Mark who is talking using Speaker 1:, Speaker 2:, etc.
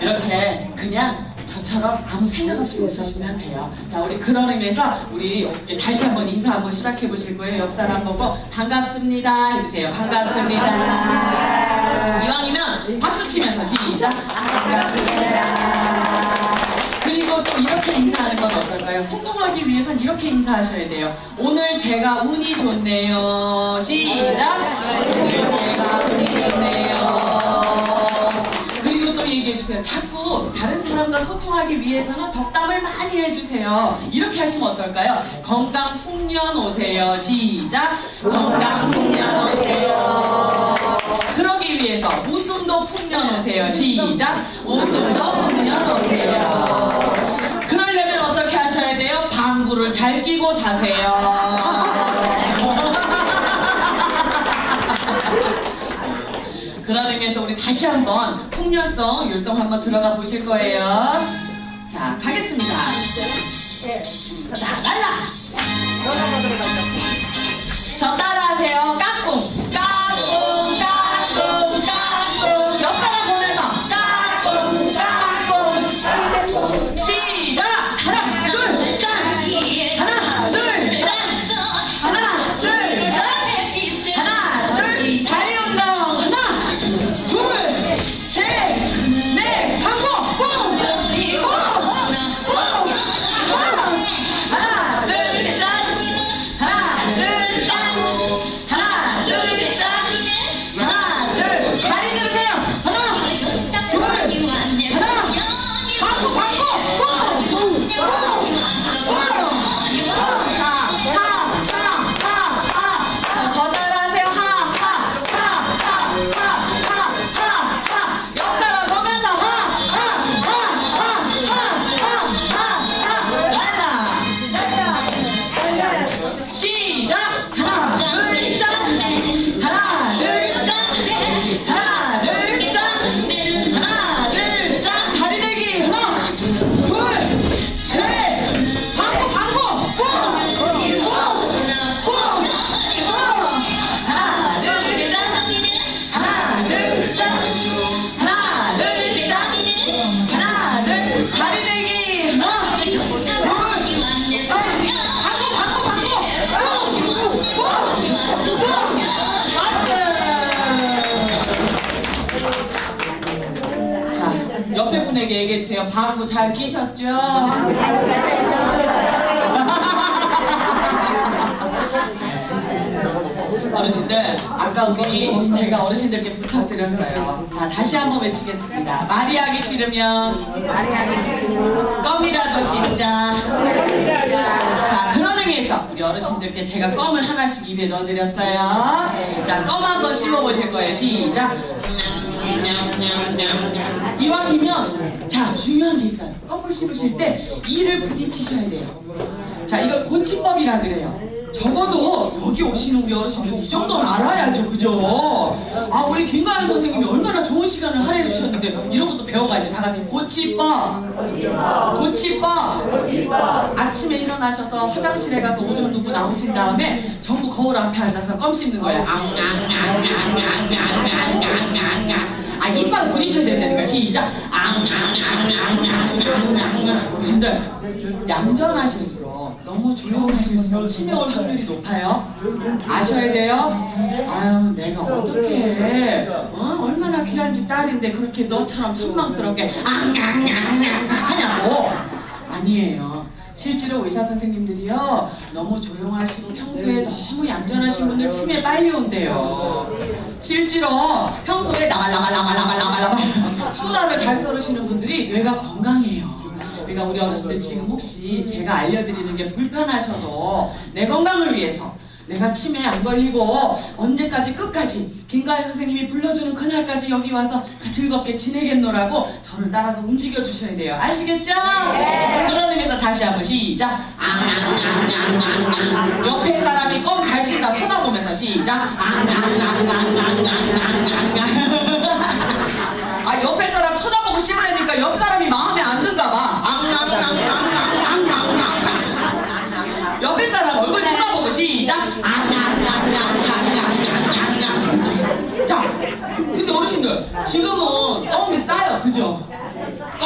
Speaker 1: 이렇게 그냥 저처럼 아무 생각 없이 웃으시면 돼요. 자, 우리 그런 의미에서 우리 이제 다시 한번 인사 한번 시작해 보실 거예요. 옆 사람 보고 반갑습니다 해주세요. 반갑습니다. 이왕이면 박수 치면서 시작. 반갑습니다. 그리고 또 이렇게 인사하는 건 어떨까요? 소통하기 위해선 이렇게 인사하셔야 돼요. 오늘 제가 운이 좋네요. 시작. 오늘 제가 운이 좋네요. 자꾸 다른 사람과 소통하기 위해서는 덕담을 많이 해주세요. 이렇게 하시면 어떨까요? 건강 풍년 오세요. 시작. 건강 풍년 오세요. 그러기 위해서 웃음도 풍년 오세요. 시작. 웃음도 그런 의미에서 우리 다시 한번 풍년성 율동 한번 들어가 보실 거예요. 자, 가겠습니다. 나갈라! 옆에 분에게 얘기해 주세요. 방구 잘 끼셨죠? 어르신들 아까 우리 제가 어르신들께 부탁드렸어요. 자 다시 한번 외치겠습니다. 말이 하기 싫으면 껌이라도 씹자. 자 그런 의미에서 우리 어르신들께 제가 껌을 하나씩 입에 넣어드렸어요. 자 껌 한번 씹어보실 거예요. 시작. 이왕이면 자 중요한 게 있어요. 껌을 씹으실 때 이를 부딪히셔야 돼요. 자 이걸 고치법이라 그래요. 적어도 여기 오시는 우리 어르신들 이 정도는 알아야죠, 그죠? 아 우리 김가연 선생님이 얼마나 좋은 시간을 할애해 주셨는데 이런 것도 배워가야지 다 같이 고치법, 고치법. 아침에 일어나셔서 화장실에 가서 오줌 누고 나오신 다음에 전부 거울 앞에 앉아서 껌 씹는 거예요. 아 이빨 부딪혀야 되니까 시작. 어르신들 얌전하실 수 록 너무 조용하실수록 치매 올 확률이 높아요. 아셔야 돼요. 아유 내가 어떻게 해? 어? 얼마나 귀한 집 딸인데 그렇게 너처럼 천망스럽게 하냐고. 아니에요. 실제로 의사 선생님들이요 너무 조용하시고 평소에 너무 얌전하신 분들 치매 빨리 온대요. 실제로 평소에 나발나발나발나발나발나발 수다를 잘 떨으시는 분들이 뇌가 건강해요. 그러니까 우리 어르신들 지금 혹시 제가 알려드리는 게 불편하셔도 내 건강을 위해서 내가 치매 안 걸리고 언제까지 끝까지 김가연 선생님이 불러주는 그날까지 여기 와서 즐겁게 지내겠노라고 저를 따라서 움직여 주셔야 돼요. 아시겠죠? 그런 의미에서 다시 한번 시작. 옆에 사람이 껌 잘 씹다 쳐다보면서 시작.